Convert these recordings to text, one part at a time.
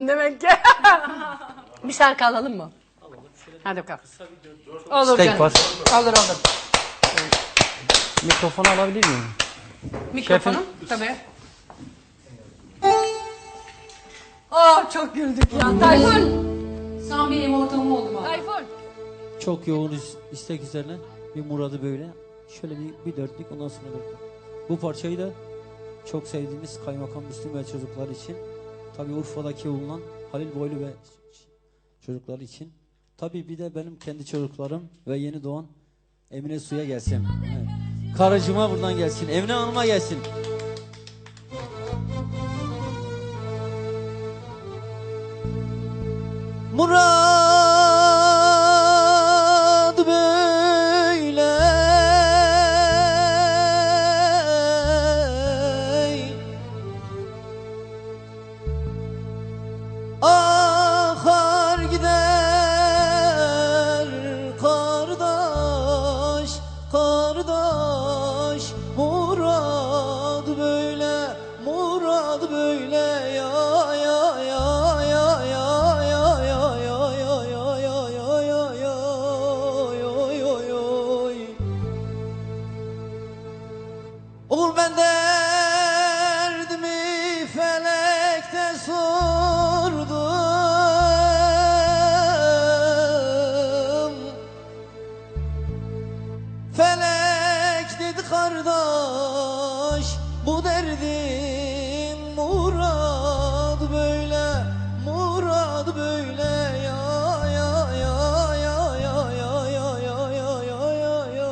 Demek ki. bir şarkı alalım mı? Hadi bakalım. Olur Steak canım. var. Olur olur. Mikrofonu alabilir miyim? Mikrofonum tabii. Oh çok güldük ya. Tayfun. Sen benim ortamım oldu bana. Tayfun. Çok yoğun is- istek üzerine bir muradı böyle. Şöyle bir, bir dörtlük ondan sonra dörtlük. Bu parçayı da çok sevdiğimiz Kaymakam Müslüm ve çocuklar için. Tabi Urfa'daki bulunan Halil Boylu ve ç- çocuklar için. Tabi bir de benim kendi çocuklarım ve yeni doğan Emine Su'ya gelsin. Evet. Karıcıma buradan gelsin. Emine Hanım'a gelsin. Murad murad böyle murad böyle ya ya ya ya ya ya ya ya ya ya ya ya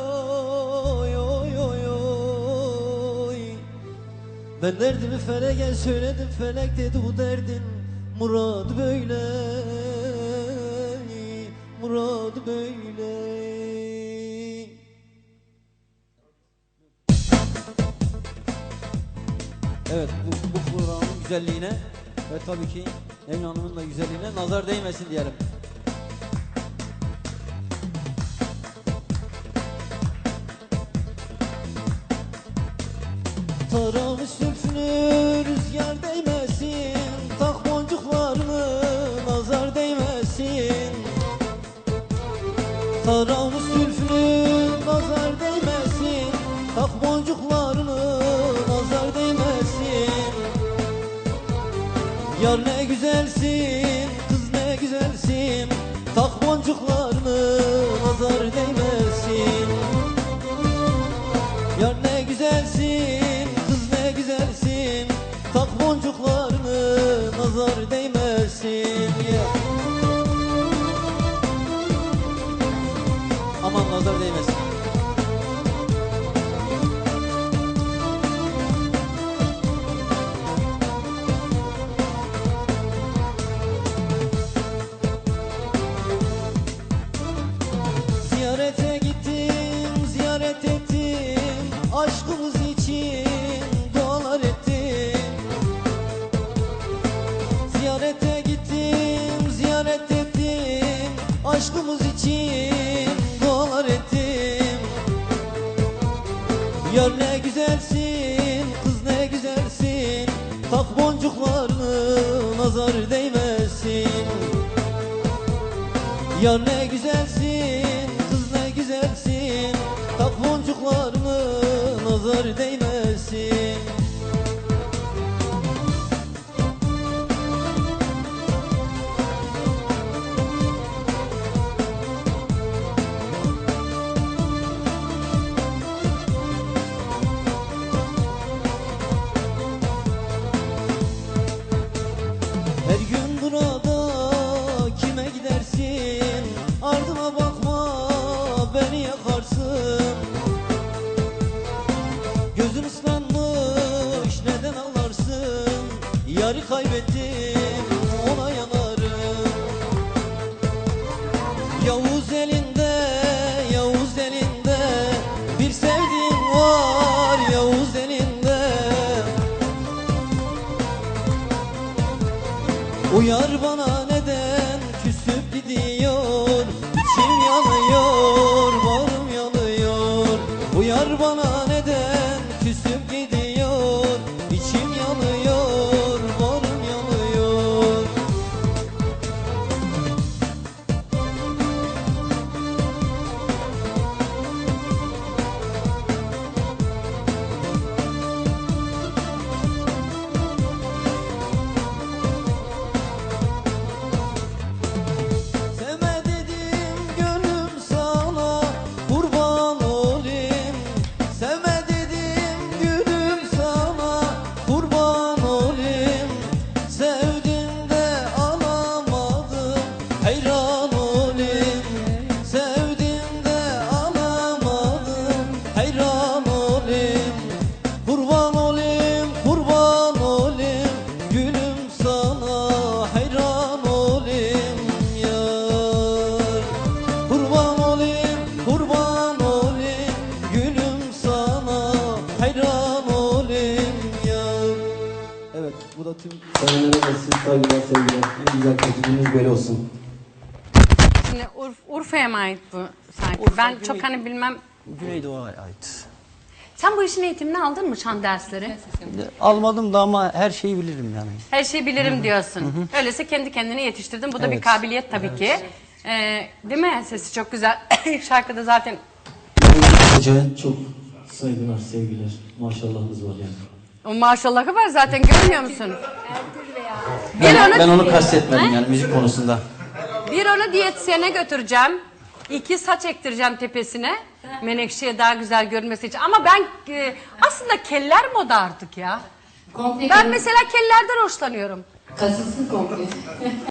yo yo ben derdimi feleğe söyledim felek dedi bu derdin murad böyle murad böyle Evet bu, bu programın güzelliğine ve tabii ki Emine Hanım'ın da güzelliğine nazar değmesin diyelim. Taramı sürfünü rüzgar değmesin Tak boncuklarını nazar değmesin Taramı sülfünü Yar ne güzelsin kız ne güzelsin Tak boncuklarını nazar değmesin Aşkımız için dualar ettim. Ziyarete gittim, ziyaret ettim. Aşkımız için dualar ettim. Yar ne güzelsin, kız ne güzelsin. Tak boncuklarını nazar değmesin. Yar ne güzelsin, Sar değil Yarı kaybettim ona yanarım. Yavuz elinde Yavuz elinde Bir sevdiğim var Yavuz elinde. Uyar bana neden küsüp gidiyor İçim yanıyor, bağrım yanıyor. Uyar bana İnşallah tüm Sevenlere de siz saygılar sevgiler. En güzel kötülüğünüz böyle olsun. Şimdi Urf, Urfa'ya mı ait bu sanki? Urfa, ben Güney- çok hani bilmem. Güneydoğu'ya ait. Sen bu işin eğitimini aldın mı şan dersleri? Almadım da ama her şeyi bilirim yani. Her şeyi bilirim diyorsun. Öyleyse kendi kendini yetiştirdin. Bu da bir Evet. kabiliyet tabii ki. Ee, değil mi? Sesi çok güzel. Şarkıda zaten Hocaya çok saygılar, sevgiler. Maşallahınız var yani. O maşallahı var zaten görmüyor musun? Bir Ben, onu, ben onu kastetmedim yani müzik konusunda. bir onu diyetisyene götüreceğim. İki saç ektireceğim tepesine. Menekşe'ye daha güzel görünmesi için. Ama ben e, aslında keller moda artık ya. Komple Ben mesela kellerden hoşlanıyorum. kasılsın komple.